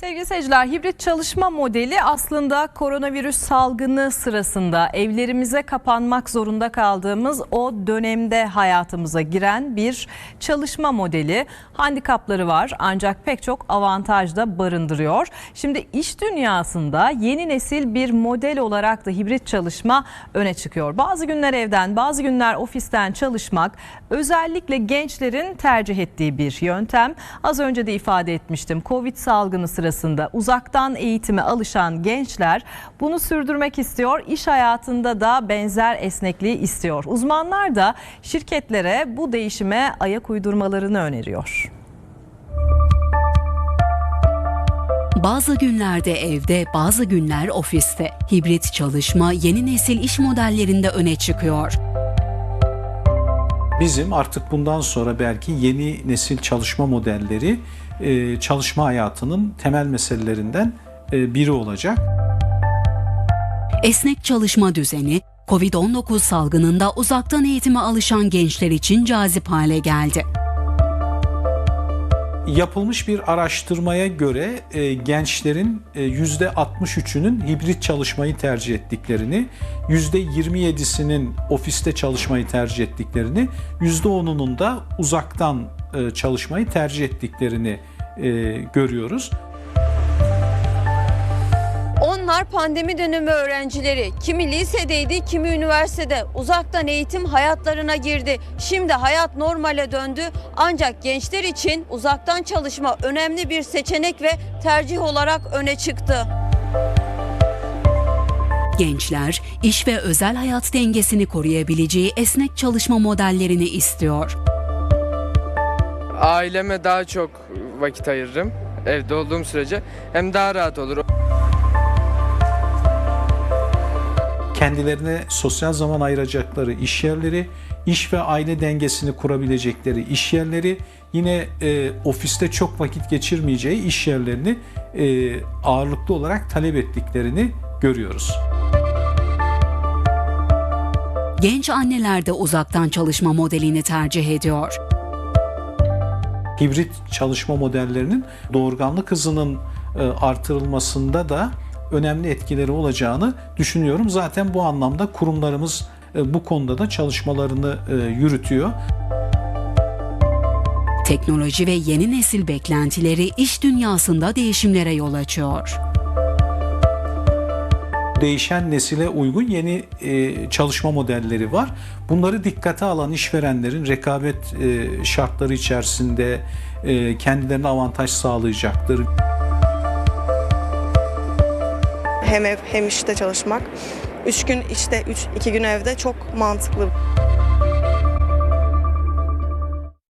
Sevgili seyirciler, hibrit çalışma modeli aslında koronavirüs salgını sırasında evlerimize kapanmak zorunda kaldığımız o dönemde hayatımıza giren bir çalışma modeli. Handikapları var ancak pek çok avantaj da barındırıyor. Şimdi iş dünyasında yeni nesil bir model olarak da hibrit çalışma öne çıkıyor. Bazı günler evden, bazı günler ofisten çalışmak özellikle gençlerin tercih ettiği bir yöntem. Az önce de ifade etmiştim. Covid salgını sırasında uzaktan eğitime alışan gençler bunu sürdürmek istiyor. İş hayatında da benzer esnekliği istiyor. Uzmanlar da şirketlere bu değişime ayak uydurmalarını öneriyor. Bazı günlerde evde, bazı günler ofiste. Hibrit çalışma yeni nesil iş modellerinde öne çıkıyor. Bizim artık bundan sonra belki yeni nesil çalışma modelleri e, çalışma hayatının temel meselelerinden e, biri olacak. Esnek çalışma düzeni, Covid-19 salgınında uzaktan eğitime alışan gençler için cazip hale geldi. Yapılmış bir araştırmaya göre e, gençlerin e, %63'ünün hibrit çalışmayı tercih ettiklerini, %27'sinin ofiste çalışmayı tercih ettiklerini, %10'unun da uzaktan e, çalışmayı tercih ettiklerini e, görüyoruz. Onlar pandemi dönemi öğrencileri. Kimi lisedeydi, kimi üniversitede. Uzaktan eğitim hayatlarına girdi. Şimdi hayat normale döndü. Ancak gençler için uzaktan çalışma önemli bir seçenek ve tercih olarak öne çıktı. Gençler, iş ve özel hayat dengesini koruyabileceği esnek çalışma modellerini istiyor. Aileme daha çok vakit ayırırım evde olduğum sürece. Hem daha rahat olur. Kendilerine sosyal zaman ayıracakları iş yerleri, iş ve aile dengesini kurabilecekleri iş yerleri, yine e, ofiste çok vakit geçirmeyeceği iş yerlerini e, ağırlıklı olarak talep ettiklerini görüyoruz. Genç anneler de uzaktan çalışma modelini tercih ediyor. Hibrit çalışma modellerinin doğurganlık hızının e, artırılmasında da önemli etkileri olacağını düşünüyorum. Zaten bu anlamda kurumlarımız e, bu konuda da çalışmalarını e, yürütüyor. Teknoloji ve yeni nesil beklentileri iş dünyasında değişimlere yol açıyor. Değişen nesile uygun yeni e, çalışma modelleri var. Bunları dikkate alan işverenlerin rekabet e, şartları içerisinde e, kendilerine avantaj sağlayacaktır. Hem ev hem işte çalışmak. Üç gün işte, üç, iki gün evde çok mantıklı.